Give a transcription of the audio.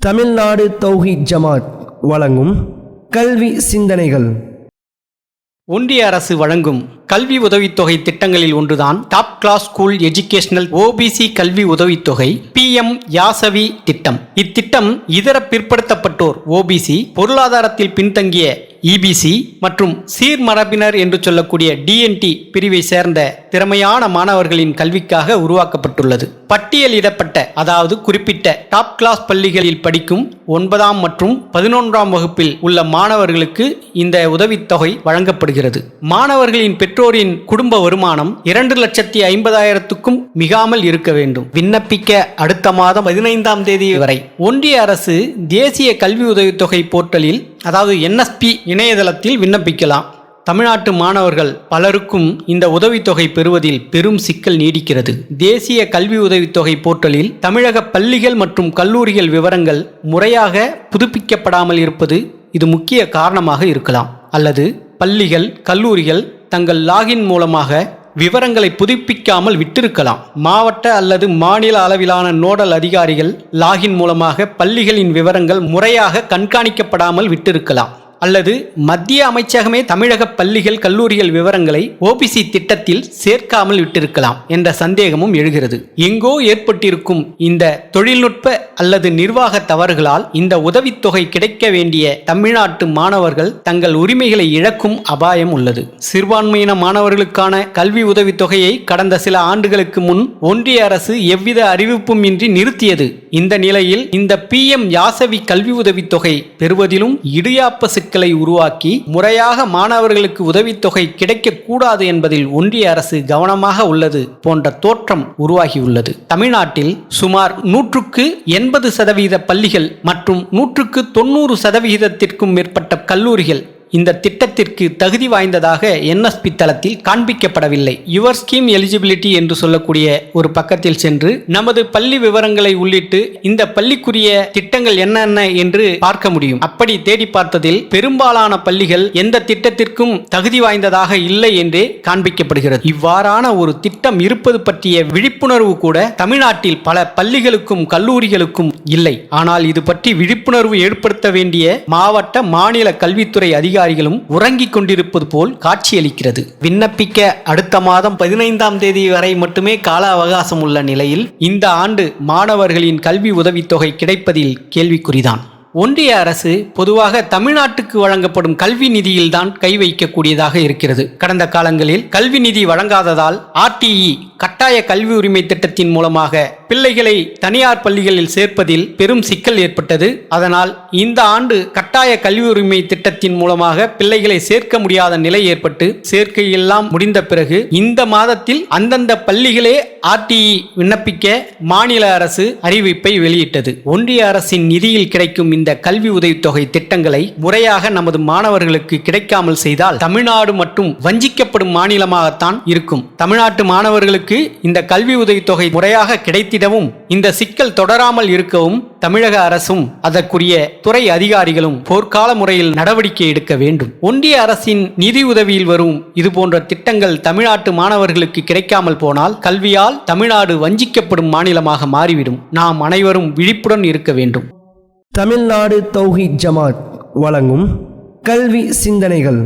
தமிழ்நாடு தௌஹி ஜமாத் வழங்கும் கல்வி சிந்தனைகள். ஒன்றிய அரசு வழங்கும் கல்வி உதவித்தொகை திட்டங்களில் ஒன்றுதான் top class school educational OBC கல்வி உதவித்தொகை பிஎம் யாசவி திட்டம். இத்திட்டம் இதர பிற்படுத்தப்பட்டோர் ஓபிசி பொருளாதாரத்தில் பின்தங்கிய இபிசி மற்றும் சீர்மரபினர் என்று சொல்லக்கூடிய டிஎன்டி பிரிவை சேர்ந்த திறமையான மாணவர்களின் கல்விக்காக உருவாக்கப்பட்டுள்ளது. பட்டியலிடப்பட்ட அதாவது குறிப்பிட்ட டாப் கிளாஸ் பள்ளிகளில் படிக்கும் ஒன்பதாம் மற்றும் பதினொன்றாம் வகுப்பில் உள்ள மாணவர்களுக்கு இந்த உதவித்தொகை வழங்கப்படுகிறது. மாணவர்களின் பெற்றோரின் குடும்ப வருமானம் இரண்டு லட்சத்தி ஐம்பதாயிரத்துக்கும் மிகாமல் இருக்க வேண்டும். விண்ணப்பிக்க அடுத்த மாதம் பதினைந்தாம் தேதி வரை. ஒன்றிய அரசு தேசிய கல்வி உதவித்தொகை போர்ட்டலில் அதாவது என்எஸ்பி இணையதளத்தில் விண்ணப்பிக்கலாம். தமிழ்நாட்டு மாணவர்கள் பலருக்கும் இந்த உதவித்தொகை பெறுவதில் பெரும் சிக்கல் நீடிக்கிறது. தேசிய கல்வி உதவித்தொகை போர்ட்டலில் தமிழக பள்ளிகள் மற்றும் கல்லூரிகள் விவரங்கள் முறையாக புதுப்பிக்கப்படாமல் இருப்பது இது முக்கிய காரணமாக இருக்கலாம். அல்லது பள்ளிகள் கல்லூரிகள் தங்கள் லாகின் மூலமாக விவரங்களை புதுப்பிக்காமல் விட்டிருக்கலாம். மாவட்ட அல்லது மாநில அளவிலான நோடல் அதிகாரிகள் லாகின் மூலமாக பள்ளிகளின் விவரங்கள் முறையாக கண்காணிக்கப்படாமல் விட்டிருக்கலாம். அல்லது மத்திய அமைச்சகமே தமிழக பள்ளிகள் கல்லூரிகள் விவரங்களை ஓபிசி திட்டத்தில் சேர்க்காமல் விட்டிருக்கலாம் என்ற சந்தேகமும் எழுகிறது. எங்கோ ஏற்பட்டிருக்கும் இந்த தொழில்நுட்ப அல்லது நிர்வாக தவறுகளால் இந்த உதவித்தொகை கிடைக்க வேண்டிய தமிழ்நாட்டு மாணவர்கள் தங்கள் உரிமைகளை இழக்கும் அபாயம் உள்ளது. சிறுபான்மையின மாணவர்களுக்கான கல்வி உதவித்தொகையை கடந்த சில ஆண்டுகளுக்கு முன் ஒன்றிய அரசு எவ்வித அறிவிப்பும் இன்றி நிறுத்தியது. இந்த நிலையில் இந்த பிஎம் யாசவி கல்வி உதவித்தொகை பெறுவதிலும் இடியாப்ப உருவாக்கி முறையாக மாணவர்களுக்கு உதவித்தொகை கிடைக்கக்கூடாது என்பதில் ஒன்றிய அரசு கவனமாக உள்ளது போன்ற தோற்றம் உருவாகியுள்ளது. தமிழ்நாட்டில் சுமார் நூற்றுக்கு எண்பது சதவீத பள்ளிகள் மற்றும் நூற்றுக்கு தொண்ணூறு சதவிகிதத்திற்கும் மேற்பட்ட கல்லூரிகள் இந்த திட்டத்திற்கு தகுதி வாய்ந்ததாக என்எஸ்பி தளத்தில் காண்பிக்கப்படவில்லை. யுவர் ஸ்கீம் எலிஜிபிலிட்டி என்று சொல்லக்கூடிய ஒரு பக்கத்தில் சென்று நமது பள்ளி விவரங்களை உள்ளிட்டு இந்த பள்ளிக்குரிய திட்டங்கள் என்னென்ன என்று பார்க்க முடியும். அப்படி தேடி பார்த்ததில் பெரும்பாலான பள்ளிகள் எந்த திட்டத்திற்கும் தகுதி வாய்ந்ததாக இல்லை என்றே காண்பிக்கப்படுகிறது. இவ்வாறான ஒரு திட்டம் இருப்பது பற்றிய விழிப்புணர்வு கூட தமிழ்நாட்டில் பல பள்ளிகளுக்கும் கல்லூரிகளுக்கும் இல்லை. ஆனால் இது பற்றி விழிப்புணர்வு ஏற்படுத்த வேண்டிய மாவட்ட மாநில கல்வித்துறை அதிகாரிகளும் உறங்கிக் கொண்டிருப்பது போல் காட்சியளிக்கிறது. விண்ணப்பிக்க அடுத்த மாதம் பதினைந்தாம் தேதி வரை மட்டுமே கால அவகாசம் உள்ள நிலையில் இந்த ஆண்டு மாணவர்களின் கல்வி உதவித்தொகை கிடைப்பதில் கேள்விக்குறிதான். ஒன்றிய அரசு பொதுவாக தமிழ்நாட்டுக்கு வழங்கப்படும் கல்வி நிதியில்தான் கை வைக்கக்கூடியதாக இருக்கிறது. கடந்த காலங்களில் கல்வி நிதி வழங்காததால் ஆர்டிஇ கட்டாய கல்வி உரிமை திட்டத்தின் மூலமாக பிள்ளைகளை தனியார் பள்ளிகளில் சேர்ப்பதில் பெரும் சிக்கல் ஏற்பட்டது. அதனால் இந்த ஆண்டு கட்டாய கல்வி உரிமை திட்டத்தின் மூலமாக பிள்ளைகளை சேர்க்க முடியாத நிலை ஏற்பட்டு சேர்க்கை எல்லாம் முடிந்த பிறகு இந்த மாதத்தில் அந்தந்த பள்ளிகளே ஆர்டிஇ விண்ணப்பிக்க மாநில அரசு அறிவிப்பை வெளியிட்டது. ஒன்றிய அரசின் நிதியில் கிடைக்கும் இந்த கல்வி உதவித்தொகை திட்டங்களை முறையாக நமது மாணவர்களுக்கு கிடைக்காமல் செய்தால் தமிழ்நாடு மட்டும் வஞ்சிக்கப்படும் மாநிலமாகத்தான் இருக்கும். தமிழ்நாட்டு மாணவர்களுக்கு இந்த கல்வி உதவித்தொகை முறையாக கிடைத்திடவும் இந்த சிக்கல் தொடராமல் இருக்கவும் தமிழக அரசும் அதற்குரிய துறை அதிகாரிகளும் போர்க்கால முறையில் நடவடிக்கை எடுக்க வேண்டும். ஒன்றிய அரசின் நிதி உதவியில் வரும் இதுபோன்ற திட்டங்கள் தமிழ்நாட்டு மாணவர்களுக்கு கிடைக்காமல் போனால் கல்வியால் தமிழ்நாடு வஞ்சிக்கப்படும் மாநிலமாக மாறிவிடும். நாம் அனைவரும் விழிப்புடன் இருக்க வேண்டும். தமிழ்நாடு தௌஹி ஜமாத் வழங்கும் கல்வி சிந்தனைகள்.